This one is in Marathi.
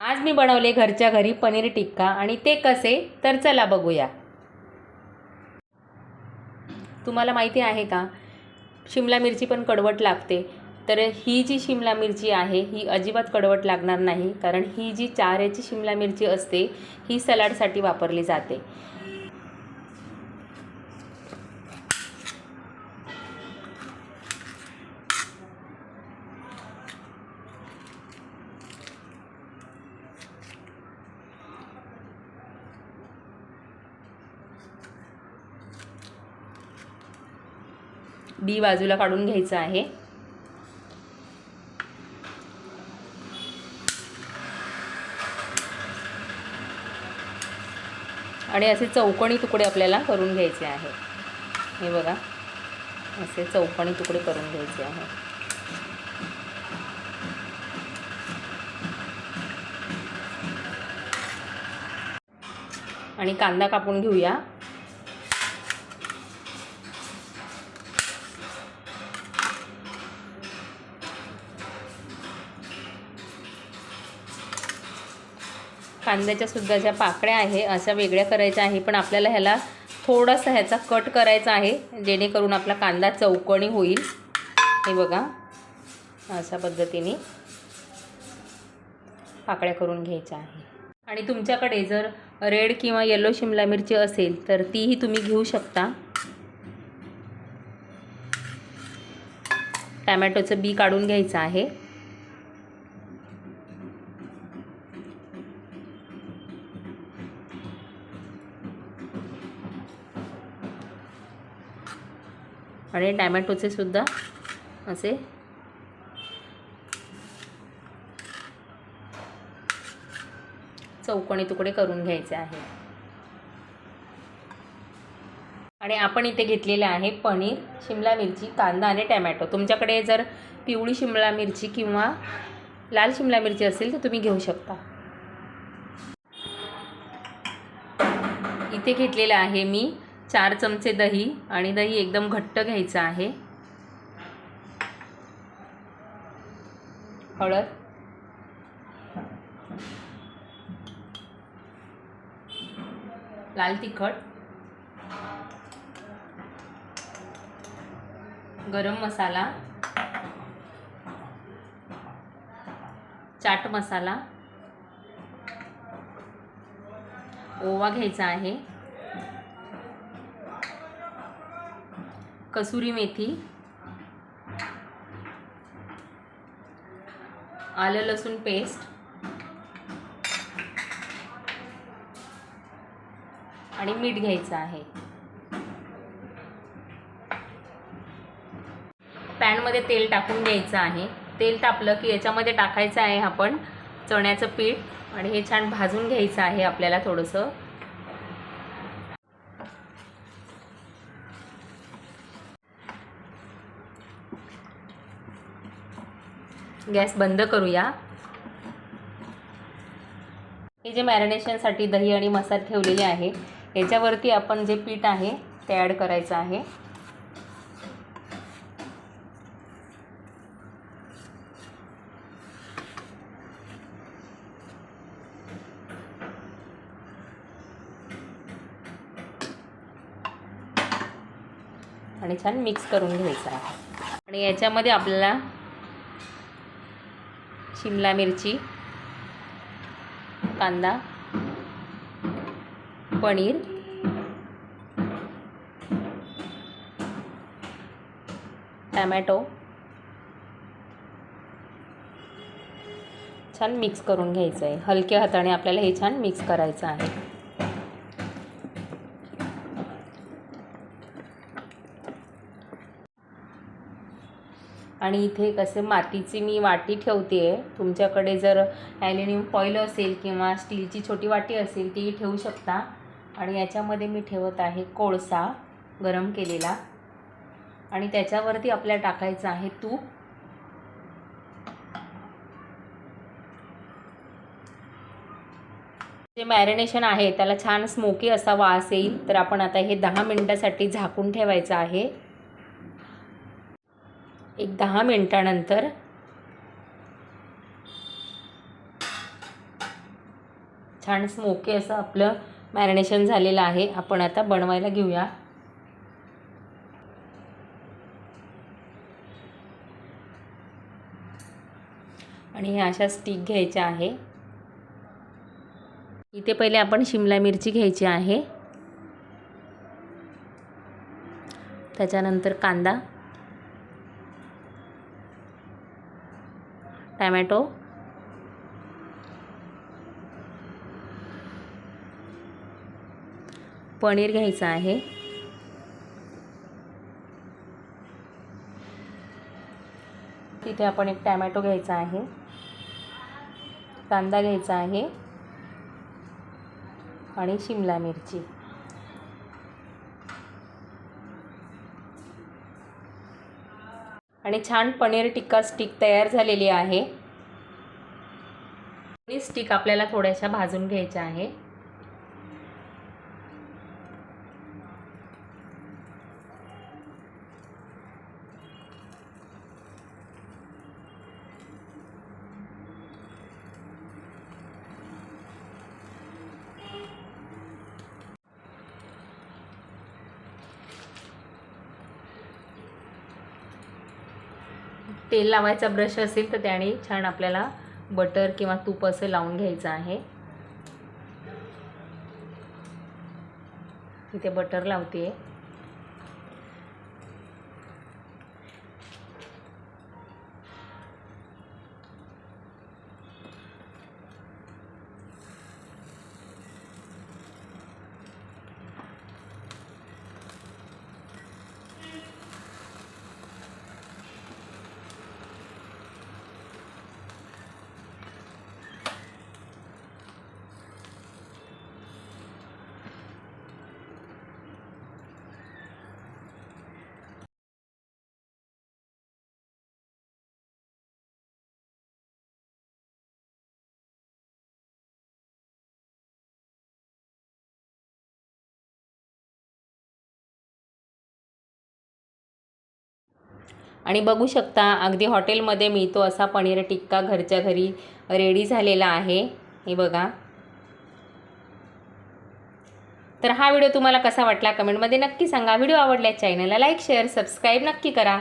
आज मी बनवले घरच्या घरी पनीर टिक्का आणि ते कसे? तर चला बघूया. तुम्हाला माहिती आहे का? शिमला मिरची पण कडवट लागते. तर ही जी शिमला मिरची आहे ही अजिबात कडवट लागणार नाही कारण ही जी चाऱ्याची शिमला मिरची असते ही सलाडसाठी वापरली जाते. बी बाजूला काढून घ्यायचं आहे. आणि असे चौकणी तुकडे आपल्याला करून घ्यायचे आहे. हे बघा. असे चौकणी तुकडे करून घ्यायचे आहे. आणि कांदा कापून घेऊया. कांद्याच्या सुद्धा ज्या पाकळ्या आहे अशा वेगळ्या करायच्या आहे. पण आपल्याला ह्याला थोडासा ह्याचा कट करायचा आहे जेणेकरून आपला कांदा चौकणी होईल. हे बघा अशा पद्धतीने पाकळ्या करून घ्यायच्या आहे. आणि तुमच्याकडे जर रेड किंवा येलो शिमला मिरची असेल तर तीही तुम्ही घेऊ शकता. टॅमॅटोचं बी काढून घ्यायचं आहे. आणि टॅमॅटोचे सुद्धा असे. चौकोनी तुकडे करून घ्यायचे आहे. आणि आपण इथे घेतलेले आहे पनीर शिमला मिरची कांदा आणि टॅमॅटो. तुमच्याकडे जर पिवळी शिमला मिरची किंवा लाल शिमला मिरची असेल तर तुम्ही घेऊ शकता. इथे घेतलेलं आहे मी चार चमचे दही आणि दही एकदम घट्ट घ्यायचं आहे. हळद. लाल तिखट. गरम मसाला. चाट मसाला. ओवा घ्यायचा आहे. कसुरी मेथी आलं लसूण पेस्ट आणि मीठ घ्यायचं आहे. पॅनमध्ये तेल टाकून घ्यायचं आहे. तेल तापलं की याच्यामध्ये टाकायचं आहे आपण चण्याचं पीठ आणि हे छान भाजून घ्यायचं आहे आपल्याला थोडंसं. गॅस बंद करूया. हे जे मॅरिनेशनसाठी दही आणि मसाले ठेवलेले आहे याच्यावरती आपण जे पीठ आहे ते ॲड करायचं आहे. आणि छान मिक्स करून घ्यायचं आहे. आणि याच्यामध्ये आपल्याला शिमला मिरची कांदा पनीर टॅमॅटो. छान मिक्स करून घ्यायचं आहे हलक्या हाताने आपल्याला हे छान मिक्स करायचं आहे. आणि इथे कसे मातीची मी वाटी ठेवते आहे तुमच्याकडे जर ॲल्युमिनियम फॉईल असेल किंवा स्टीलची छोटी वाटी असेल ती ठेवू शकता. आणि याच्यामध्ये मी ठेवत आहे कोळसा गरम केलेला. आणि त्याच्यावरती आपल्याला टाकायचं आहे तूप. जे मॅरिनेशन आहे त्याला छान स्मोकी असा वास येईल. तर आपण आता हे दहा मिनटासाठी झाकून ठेवायचं आहे. एक दहा मिनटानंतर छान स्मोकी असं आपलं मॅरिनेशन झालेलं आहे. आपण आता बनवायला घेऊया. आणि ह्या अशा स्टिक घ्यायच्या आहे. इथे पहिले आपण शिमला मिरची घ्यायची आहे. त्याच्यानंतर कांदा. टॅमॅटो. पनीर घ्यायचं आहे. तिथे आपण एक टॅमॅटो घ्यायचा आहे. कांदा घ्यायचा आहे. आणि शिमला मिरची. आणि छान पनीर टिक्का स्टिक तयार झालेली आहे. स्टिक आपल्याला थोड्याशा भाजून घ्यायच्या आहे तेल लावायचा ब्रश असेल तर त्याने छान आपल्याला बटर किंवा तूप असं लावून घ्यायचं आहे. इथे बटर लावते आहे आणि बघू शकता अगदी हॉटेलमध्ये मिळतो असा पनीर टिक्का घरच्या घरी रेडी झालेला आहे. हे बघा. तर हा व्हिडिओ तुम्हाला कसा वाटला कमेंटमध्ये नक्की सांगा. व्हिडिओ आवडल्यास चॅनलला लाईक शेअर सबस्क्राईब नक्की करा.